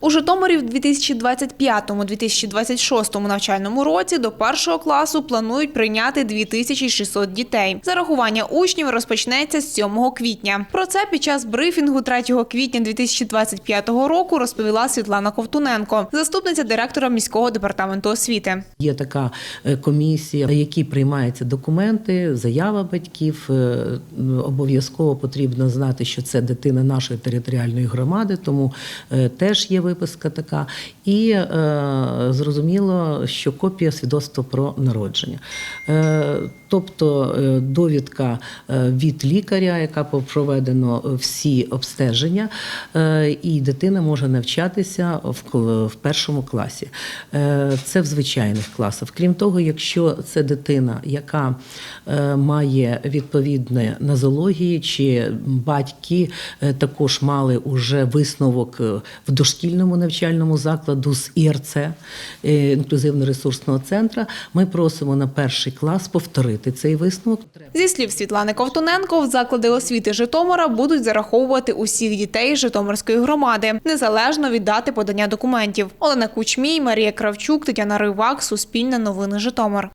У Житомирі в 2025-2026 навчальному році до першого класу планують прийняти 2600 дітей. Зарахування учнів розпочнеться з 7 квітня. Про це під час брифінгу 3 квітня 2025 року розповіла Світлана Ковтуненко, заступниця директора міського департаменту освіти. Є така е, комісія, на якій приймаються документи, заява батьків. Е, Обов'язково потрібно знати, що це дитина нашої територіальної громади, тому е, теж є виписка така. І е, зрозуміло, що копія свідоцтва про народження. Е, Тобто довідка від лікаря, яка проведено всі обстеження, і дитина може навчатися в першому класі. Це в звичайних класах. Крім того, якщо це дитина, яка має відповідне нозології, чи батьки також мали уже висновок е, в дошкільному навчальному закладу з ІРЦ е, інклюзивно-ресурсного центру, ми просимо на перший клас повторити цей висновок. Зі слів Світлани Ковтуненко, в заклади освіти Житомира будуть зараховувати усіх дітей Житомирської громади, незалежно від дати подання документів. Олена Кучмій, Марія Кравчук, Тетяна Ривак, Суспільне новини Житомир.